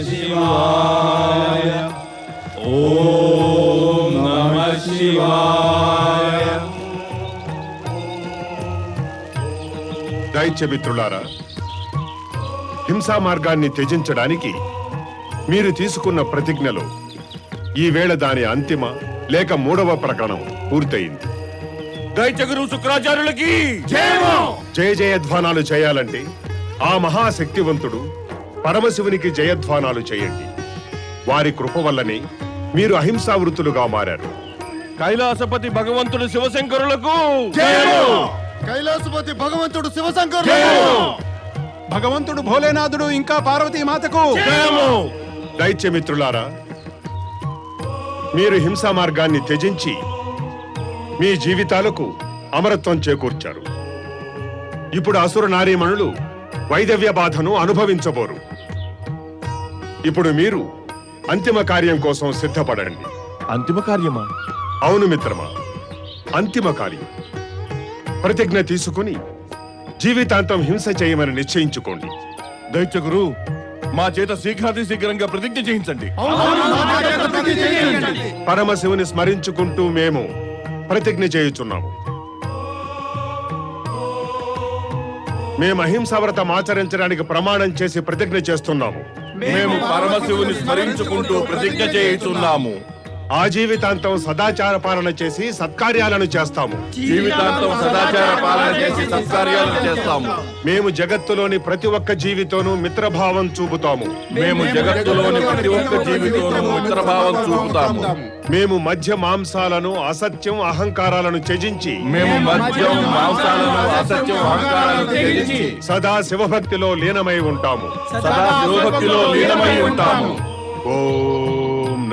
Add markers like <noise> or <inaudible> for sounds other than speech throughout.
శివాయ దైత్యమిత్రులారా హింసా మార్గాన్ని త్యజించడానికి మీరు తీసుకున్న ప్రతిజ్ఞలో ఈ వేళ దాని అంతిమ లేక మూడవ ప్రకరణం పూర్తయింది. దైత్యగురు శుక్రాచార్యులకి జయ జయధ్వానాలు చేయాలంటే ఆ మహాశక్తివంతుడు పరమశివునికి జయధ్వానాలు చేయండి. వారి కృప వల్లనే మీరు అహింసావృతులుగా మారారు. కైలాసపతి భగవంతుడు శివశంకరులకు కైలాసపతి భగవంతుడు శివశంకర్ భగవంతుడు భోలేనాథుడు ఇంకా పార్వతీ మాతకు దైత్యమిత్రులారా మీరు హింసా మార్గాన్ని త్యజించి మీ జీవితాలకు అమరత్వం చేకూర్చారు. ఇప్పుడు అసుర నారీమణులు వైదవ్య బాధను అనుభవించబోరు. ఇప్పుడు మీరు అంతిమ కార్యం కోసం సిద్ధపడండి. అంతిమ కార్యమా? అవును మిత్రమా అంతిమ కార్యం. ప్రతిజ్ఞ తీసుకుని జీవితాంతం హింస చేయమని నిశ్చయించుకోండి. దైత్యగురు మా చేత శీఘ్రాతి శీఘ్రంగా ప్రతిజ్ఞ చేయించండి. పరమశివుని స్మరించుకుంటూ మేము ప్రతిజ్ఞ చేయుచున్నాము. మేము అహింసావ్రతం ఆచరించడానికి ప్రమాణం చేసి ప్రతిజ్ఞ చేస్తున్నాము. మేము పరమశివుని స్మరించుకుంటూ ప్రతిజ్ఞ చేయుచున్నాము. ఆ జీవితాంతం సదాచార పాలన చేసి సత్కార్యాలను చేస్తాము. జీవితాంతం సదాచార పాలన చేసి సత్కార్యాలను చేస్తాము. మేము జగత్తులోని ప్రతి ఒక్క జీవితోనూ మిత్రభావం చూపుతాము. మేము జగత్తులోని ప్రతి ఒక్క జీవితోనూ మిత్రభావం చూపుతాము. మేము మధ్య మాంసాలను అసత్యం అహంకారాలను త్యజించి మేము మద్యం మాంసాలను అసత్యం అహంకారాలను త్యజించి సదా శివభక్తిలో లీనమై ఉంటాము. సదా శివభక్తిలో లీనమై ఉంటాము. ఓం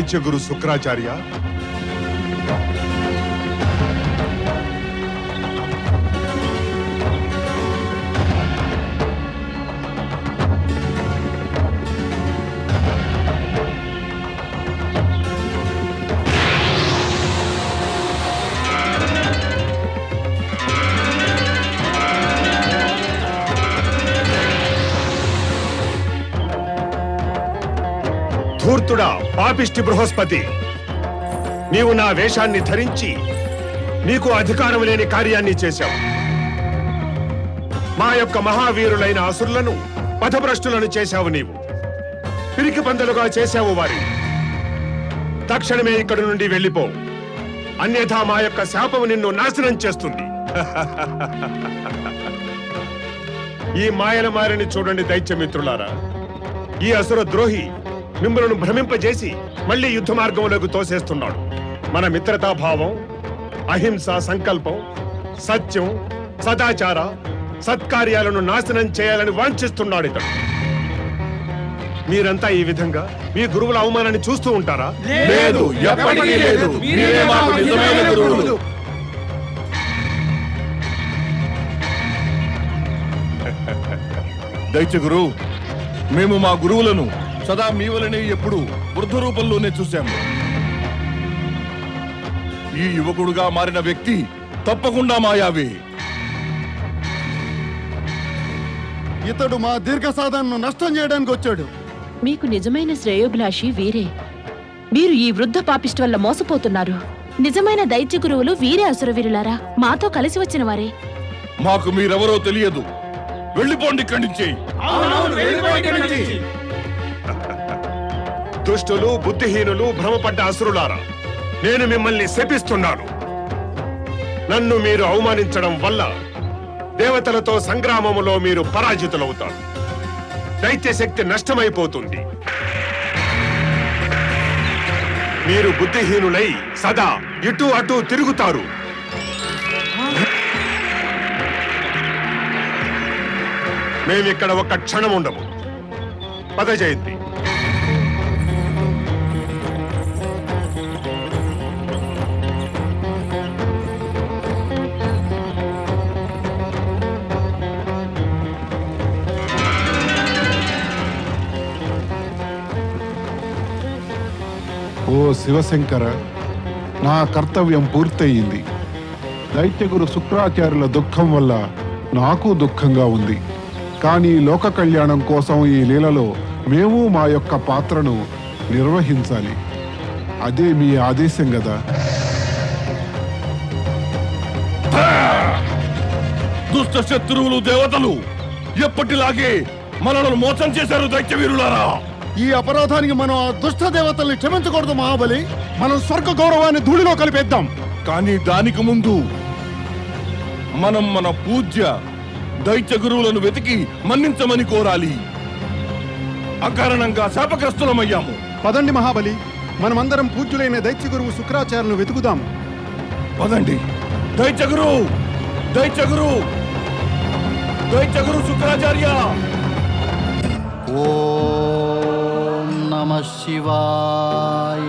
आयचे गुरु शुक्राचार्य ధూర్తుడా పాపిష్టి బృహస్పతి. నీవు నా వేషాన్ని ధరించి నీకు అధికారం లేని కార్యాన్ని చేశావు. మా యొక్క మహావీరులైన అసురులను పథభ్రష్టులను చేశావు నీవు. పిరికి పందలుగా చేశావు వారి తక్షణమే ఇక్కడి నుండి వెళ్ళిపో. అన్యథా మా యొక్క శాపము నిన్ను నాశనం చేస్తుంది. ఈ మాయల మారిని చూడండి దైత్యమిత్రులారా. ఈ అసుర ద్రోహి మిమ్మల్ని భ్రమింపజేసి మళ్ళీ యుద్ధ మార్గంలోకి తోసేస్తున్నాడు. మన మిత్రతా భావం అహింస సంకల్పం సత్యం సదాచార సత్కార్యాలను నాశనం చేయాలని వాంఛిస్తున్నాడు ఇతడు. మీరంతా ఈ విధంగా మీ గురువుల అవమానాన్ని చూస్తూ ఉంటారా? లేదు ఎప్పటికీ లేదు. మీరే మాకు నిజమైన గురువులు. దైత్యగురు మేము మా గురువులను సదా మీ వలనే ఎప్పుడు వృద్ధ రూపంలోనే చూశాము. ఈ యువకుడుగా మారిన వ్యక్తి తప్పకుండా మాయావి. ఇతడు మా దీర్ఘ సాధనను నష్టం చేయడానికి వచ్చాడు. మీకు నిజమైన శ్రేయోభిలాషి వీరే. మీరు ఈ వృద్ధ పాపిస్ట్ వల్ల మోసపోతున్నారు. నిజమైన దైత్య గురువులు వీరే అసురవీరులారా. మాతో కలిసి వచ్చిన వారే. మాకు మీరెవరో తెలియదు. వెళ్ళిపోండి ఇక్కడి నుంచి దుష్టులు బుద్ధిహీనులు భ్రమపడ్డ అసురులారా నేను మిమ్మల్ని శపిస్తున్నాను. నన్ను మీరు అవమానించడం వల్ల దేవతలతో సంగ్రామములో మీరు పరాజితులవుతారు. దైత్యశక్తి నష్టమైపోతుంది. మీరు బుద్ధిహీనులై సదా ఇటు అటు తిరుగుతారు. మేమిక్కడ ఒక క్షణం ఉండము. పద జయంతి ఓ శివశంకర నా కర్తవ్యం పూర్తయింది. దైత్యగురు శుక్రాచార్యుల దుఃఖం వల్ల నాకు దుఃఖంగా ఉంది. కానీ లోక కళ్యాణం కోసం ఈ లీలలో మేము మా యొక్క పాత్రను నిర్వహించాలి. అదే మీ ఆదేశం కదా దుష్ట శత్రువులు దేవతలు ఎప్పటిలాగే మనలను మోసం చేశారు దైత్య వీరులారా ఈ అపరాధానికి మనం ఆ దుష్ట దేవతల్ని క్షమించకూడదు మహాబలి. మనం స్వర్గ గౌరవాన్ని ధూళిలో కలిపేద్దాం. కానీ దానికి ముందు మనం మన పూజ్య దైత్య గురువులను వెతికి మన్నించమని కోరాలి. అకారణంగా శాపగ్రస్తులమయ్యాము. పదండి మహాబలి. మనమందరం పూజ్యులైన దైత్య గురువు శుక్రాచార్యులను వెతుకుదాం. పదండి. దైత్య గురు! దైత్య గురు! దైత్య గురు శుక్రాచార్య! ఓం నమ శివాయ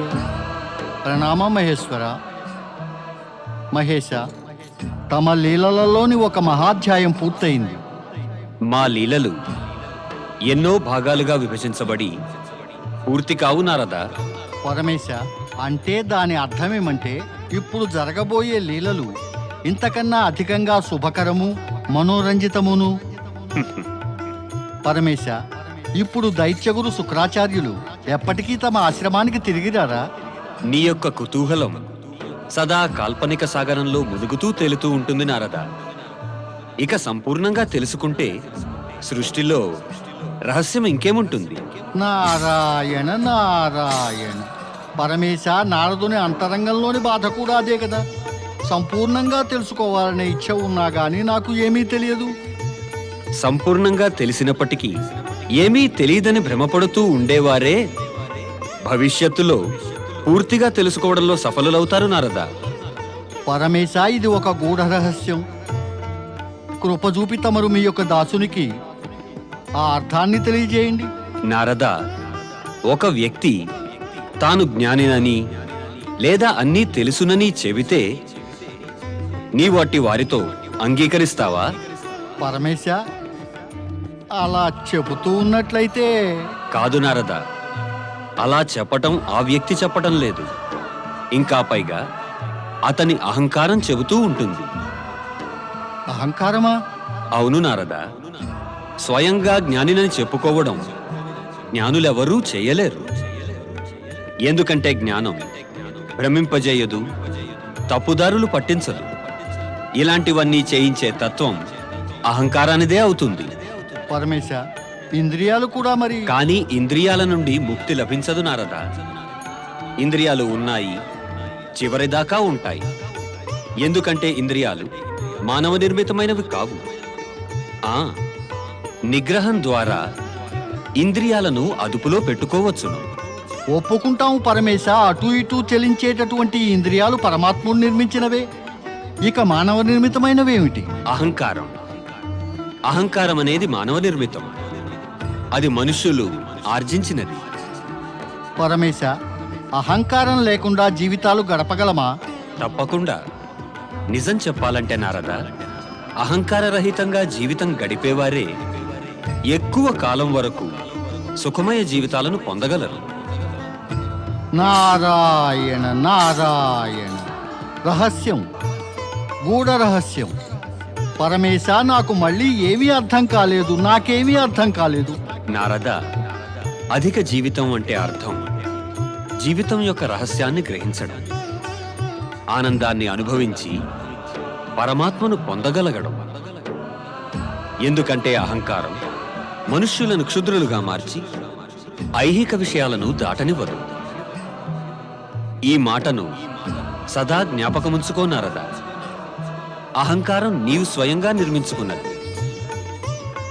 ప్రణామ మహేశ్వర మహేశ తమ లీలలలోని ఒక మహాధ్యాయం పూర్తయింది. మా లీలలు ఎన్నో భాగాలుగా విభజించబడి పూర్తి కావు నారదా? పరమేశ అంటే దాని అర్థమేమంటే ఇప్పుడు జరగబోయే లీలలు ఇంతకన్నా అధికంగా శుభకరము మనోరంజితమును. <laughs> పరమేశ ఇప్పుడు దైత్యగురు శుక్రాచార్యులు ఎప్పటికీ తమ ఆశ్రమానికి తిరిగిరారా? నీ యొక్క కుతూహలం సదా కాల్పనిక సాగరంలో మునుగుతూ తేలుతూ ఉంటుంది నారదా. ఇక సంపూర్ణంగా తెలుసుకుంటే సృష్టిలో రహస్యం ఇంకేముంటుంది? నారాయణ నారాయణ. పరమేశ నారదుని అంతరంగంలోని బాధ కూడా అదే కదా. సంపూర్ణంగా తెలుసుకోవాలనే ఇచ్చ ఉన్నా గానీ నాకు ఏమీ తెలియదు. సంపూర్ణంగా తెలిసినప్పటికీ ఏమీ తెలియదని భ్రమపడుతూ ఉండేవారే? భవిష్యత్తులో పూర్తిగా తెలుసుకోవడంలో సఫలులవుతారు నారదా. పరమేశ ఇది ఒక గూఢ రహస్యం కృప చూపి తమరు మీ యొక్క దాసునికి ఆ అర్థాన్ని తెలియజేయండి. నారద ఒక వ్యక్తి తాను జ్ఞానినని లేదా అన్నీ తెలుసునని చెబితే నీవు అట్టి వారితో అంగీకరిస్తావా? పరమేశ అలా చెబుతూ ఉన్నట్లయితే కాదు నారద అలా చెప్పటం ఆ వ్యక్తి చెప్పటం లేదు. ఇంకా పైగా అతని అహంకారం చెబుతూ ఉంటుంది. అహంకారమా? అవును నారద స్వయంగా జ్ఞానినని చెప్పుకోవడం జ్ఞానులెవరూ చేయలేరు. ఎందుకంటే జ్ఞానం భ్రమింపజేయదు తప్పుదారులు పట్టించదు. ఇలాంటివన్నీ చేయించే తత్వం అహంకారానిదే అవుతుంది. పరమేశ ఇంద్రియాలు కూడా మరి కానీ ఇంద్రియాల నుండి ముక్తి లభించదు నారద. ఇంద్రియాలు ఉన్నాయి చివరిదాకా ఉంటాయి. ఎందుకంటే ఇంద్రియాలు మానవ నిర్మితమైనవి కావు. ఆ నిగ్రహం ద్వారా ఇంద్రియాలను అదుపులో పెట్టుకోవచ్చును. ఒప్పుకుంటాము పరమేశ అటు ఇటు చెలించేటటువంటి ఇంద్రియాలు పరమాత్ముడు నిర్మించినవే. ఇక మానవ నిర్మితమైనవేమిటి? అహంకారం. అహంకారం అనేది మానవ నిర్మితం. అది మనుష్యులు ఆర్జించినది. పరమేశ అహంకారం లేకుండా జీవితాలు గడపగలమా? తప్పకుండా. నిజం చెప్పాలంటే నారద అహంకారరహితంగా జీవితం గడిపేవారే ఎక్కువ కాలం వరకు సుఖమయ జీవితాలను పొందగలరు. నారాయణ నారాయణ. రహస్యం గూఢ రహస్యం. పరమేశ నాకు మళ్ళీ ఏమీ అర్థం కాలేదు. నాకేమీ అర్థం కాలేదు. నారద అధిక జీవితం అంటే అర్థం. జీవితం యొక్క రహస్యాన్ని గ్రహించడం ఆనందాన్ని అనుభవించి పరమాత్మను పొందగలగడం. ఎందుకంటే అహంకారం మనుష్యులను క్షుద్రులుగా మార్చి ఐహిక విషయాలను దాటనివ్వదు. ఈ మాటను సదా జ్ఞాపకముంచుకోనారదా అహంకారం నీవు స్వయంగా నిర్మించుకున్నది.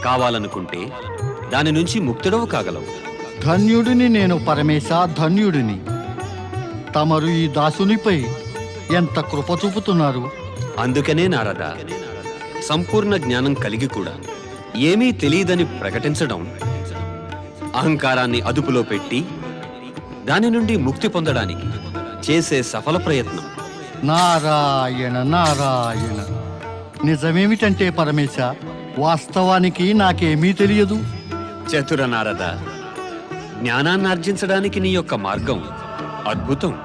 కావాలనుకుంటే దాని నుంచి ముక్తుడవు కాగలవు. ధన్యుడిని నేను పరమేశ ధన్యుడిని. తమరు ఈ దాసునిపై ఎంత కృప చూపుతున్నారు? అందుకనే నారద సంపూర్ణ జ్ఞానం కలిగి కూడా ఏమీ తెలియదని ప్రకటించడం అహంకారాన్ని అదుపులో పెట్టి దాని నుండి ముక్తి పొందడానికి చేసే సఫల ప్రయత్నం. నారాయణ నారాయణ. నిజమేమిటంటే పరమేశ వాస్తవానికి నాకేమీ తెలియదు. చతుర నారద జ్ఞానాన్ని ఆర్జించడానికి నీ యొక్క మార్గం అద్భుతం.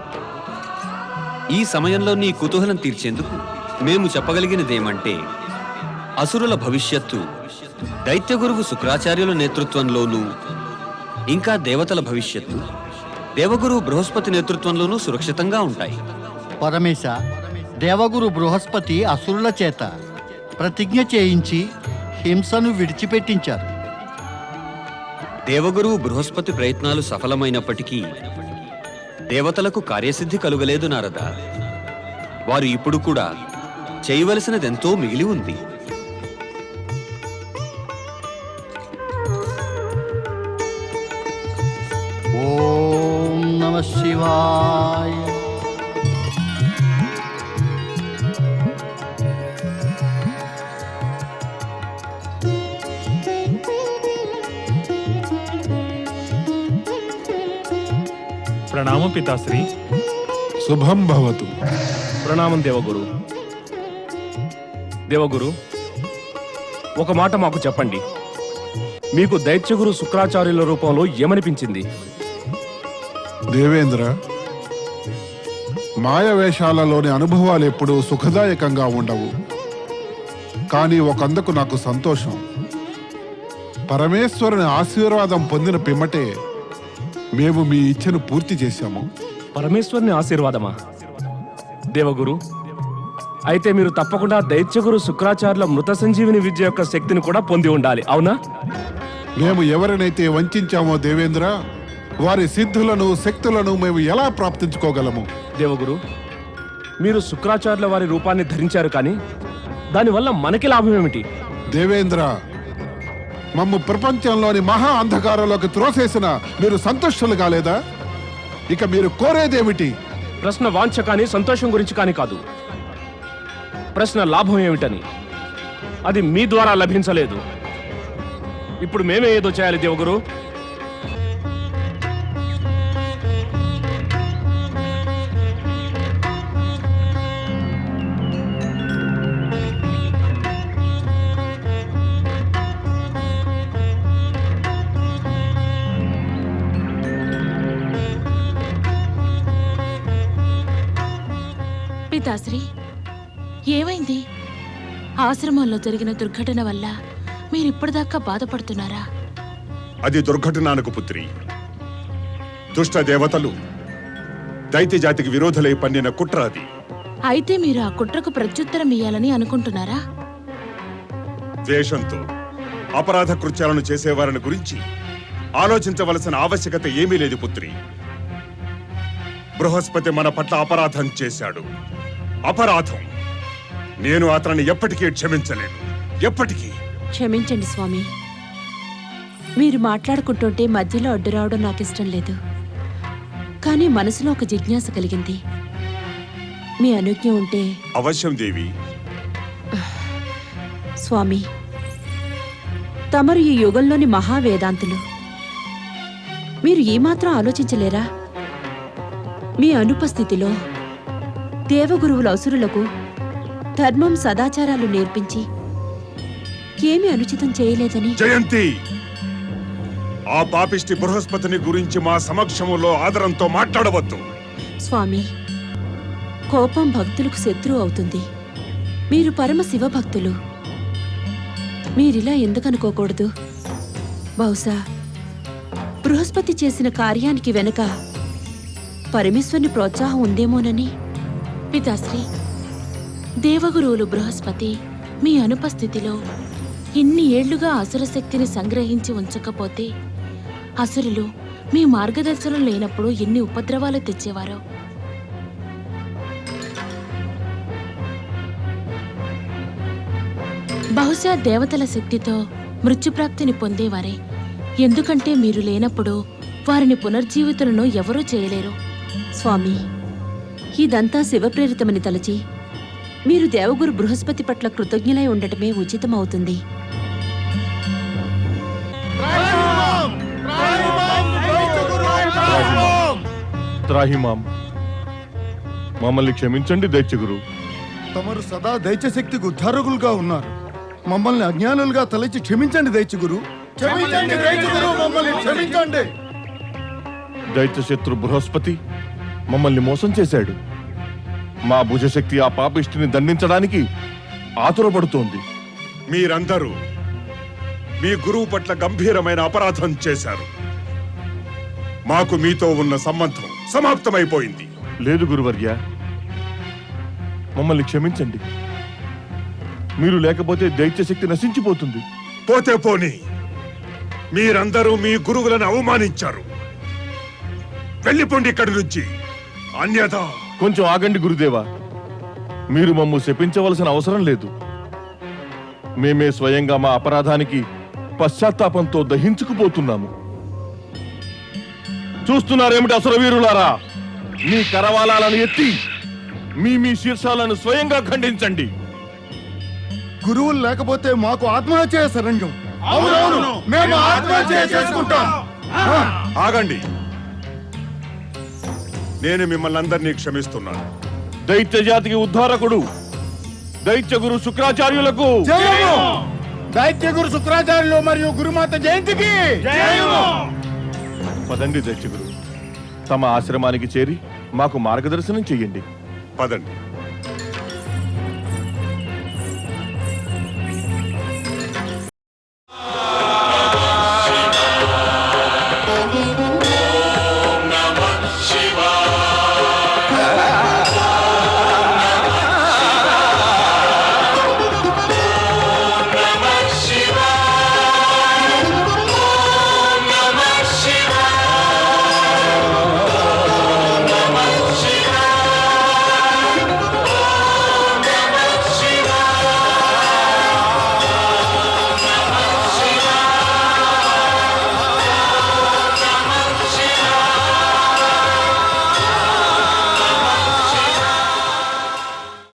ఈ సమయంలో నీ కుతూహలం తీర్చేందుకు మేము చెప్పగలిగినదేమంటే అసురుల భవిష్యత్తు దైత్యగురువు శుక్రాచార్యుల నేతృత్వంలోనూ ఇంకా దేవతల భవిష్యత్తు దేవగురు బృహస్పతి నేతృత్వంలోనూ సురక్షితంగా ఉంటాయి. పరమేశ దేవగురు బృహస్పతి అసురుల చేత ప్రతిజ్ఞ చేయించి హింసను విడిచిపెట్టించారు. దేవగురు బృహస్పతి ప్రయత్నాలు సఫలమైనప్పటికీ దేవతలకు కార్యసిద్ధి కలుగలేదు నారద. వారు ఇప్పుడు కూడా చేయవలసినదెంతో మిగిలి ఉంది. ప్రణామం పితాశ్రీ. శుభం భవతు. ప్రణామం దేవగురు. దేవగురు ఒక మాట మాకు చెప్పండి. మీకు దైత్యగురు శుక్రాచార్యుల రూపంలో ఏమనిపించింది? దేవేంద్ర మాయ వేషాలలోని అనుభవాలు ఎప్పుడూ సుఖదాయకంగా ఉండవు. కానీ ఒకందుకు నాకు సంతోషం. పరమేశ్వరుని ఆశీర్వాదం పొందిన పిమ్మటే మేము మీ ఇచ్ఛను పూర్తి చేశాము. పరమేశ్వరుని ఆశీర్వాదమా? దేవగురు అయితే మీరు తప్పకుండా దైత్యగురు శుక్రాచార్యుల మృత సంజీవిని విద్య యొక్క శక్తిని కూడా పొంది ఉండాలి అవునా? మేము ఎవరినైతే వంచామో దేవేంద్ర వారి సిద్ధులను శక్తులను మేము ఎలా ప్రాప్తించుకోగలము? దేవగురు మీరు శుక్రాచార్యుల వారి రూపాన్ని ధరించారు కానీ దానివల్ల మనకి లాభం ఏమిటి? దేవేంద్ర మమ్ము ప్రపంచంలోని మహా అంధకారంలోకి త్రోసేసిన మీరు సంతుష్టులు కాలేదా? ఇక మీరు కోరేదేమిటి? ప్రశ్న వాంఛ కానీ సంతోషం గురించి కానీ కాదు. ప్రశ్న లాభం ఏమిటని. అది మీ ద్వారా లభించలేదు. ఇప్పుడు మేమే ఏదో చేయాలి దేవగురు? ఆశ్రమంలో జరిగిన దుర్ఘటన వల్ల మీరు ఇప్పటిదాకా బాధపడుతున్నారా? అది దుర్ఘటనానికి పుత్రి. దుష్ట దేవతలు దైత్య జాతికి విరోధులై పన్నిన కుట్ర అది. అయితే మీరు ఆ కుట్రకు ప్రత్యుత్తరం ఇయ్యాలని అనుకుంటున్నారా? ద్వేషంతో అపరాధ కృత్యాలను చేసేవారిని గురించి ఆలోచించవలసిన ఆవశ్యకత ఏమీ లేదు పుత్రి. బృహస్పతి మన పట్ల అపరాధం చేశాడు. అపరాధం. నేను అతన్ని ఎప్పటికీ క్షమించలేను. ఎప్పటికీ. క్షమించండి స్వామి. మీరు మాట్లాడుకుంటుంటే మధ్యలో అడ్డు రావడం నాకు ఇష్టం లేదు. కానీ మనసులో ఒక జిజ్ఞాస కలిగింది. మీ అనుజ్ఞ ఉంటే అవశ్యం దేవి. స్వామి తమరు ఈ యుగంలోని మహావేదాంతులు. మీరు ఏమాత్రం ఆలోచించలేరా? మీ అనుపస్థితిలో దేవగురువుల అసురులకు ధర్మం సదాచారాలు నేర్పించి ఏమీ అనుచితం చేయలేదని. జయంతి! ఆ పాపిష్టి బృహస్పతిని గురించి మా సమక్షములో ఆదరంతో మాట్లాడవద్దు. స్వామి కోపం భక్తులకు శత్రువు అవుతుంది. మీరు పరమ శివభక్తులు. మీరిలా ఎందుకనుకోకూడదు? బహుశా బృహస్పతి చేసిన కార్యానికి వెనుక పరమేశ్వరుని ప్రోత్సాహం ఉందేమోనని. పితాశ్రీ దేవగురువులు బృహస్పతి మీ అనుపస్థితిలో ఇన్ని ఏళ్ళుగా అసుర శక్తిని సంగ్రహించి ఉంచకపోతే అసురులు మీ మార్గదర్శనం లేనప్పుడు ఎన్ని ఉపద్రవాలు తెచ్చేవారో. బహుశా దేవతల శక్తితో మృత్యుప్రాప్తిని పొందేవారే. ఎందుకంటే మీరు లేనప్పుడు వారిని పునర్జీవితులను ఎవరూ చేయలేరు. స్వామి ఇదంతా శివప్రేరితమని తలచి మీరు దేవగురు బృహస్పతి పట్ల కృతజ్ఞులై ఉండటమే ఉచితమవుతుంది. త్రాహిమాం! మమ్మల్ని క్షమించండి దైత్యగురు. తమరు సదా దైత్యశక్తికి ఉద్ధారకులుగా ఉన్నారు. మమ్మల్ని అజ్ఞానులుగా తలచి క్షమించండి దైత్యగురు. క్షమించండి దైత్యగురు మమ్మల్ని క్షమించండి. దైత్య శత్రు బృహస్పతి మమ్మల్ని మోసం చేశాడు. మా భుజశక్తి ఆ పాపిష్టిని దండించడానికి ఆతురపడుతోంది. మీరందరూ మీ గురువు పట్ల గంభీరమైన అపరాధం చేశారు. మాకు మీతో ఉన్న సంబంధం సమాప్తమైపోయింది. లేదు గురువర్య మమ్మల్ని క్షమించండి. మీరు లేకపోతే దైత్య శక్తి నశించిపోతుంది. పోతే పోని మీరందరూ మీ గురువులను అవమానించారు. వెళ్ళిపోండి ఇక్కడి నుంచి. అన్యథా కొంచెం ఆగండి గురుదేవా. మీరు మమ్ము శపించవలసిన అవసరం లేదు. మేమే స్వయంగా మా అపరాధానికి పశ్చాత్తాపంతో దహించుకుపోతున్నాము. చూస్తున్నారేమిటి అసురవీరులారా? మీ కరవాలాలను ఎత్తి మీ మీ శీర్షాలను స్వయంగా ఖండించండి. గురువులు లేకపోతే మాకు ఆత్మహత్య శరణ్యం అవునవును. మేము ఆత్మహత్య చేసుకుంటాం. ఆగండి. నేను మిమ్మల్ని అందరినీ క్షమిస్తున్నాను. దైత్య జాతికి ఉద్ధారకుడు దైత్య గురు శుక్రాచార్యులకు దైత్య గురు శుక్రాచార్యులు మరియు గురుమాత జయంతికి పదండి దైత్య గురు. తమ ఆశ్రమానికి చేరి మాకు మార్గదర్శనం చెయ్యండి. పదండి.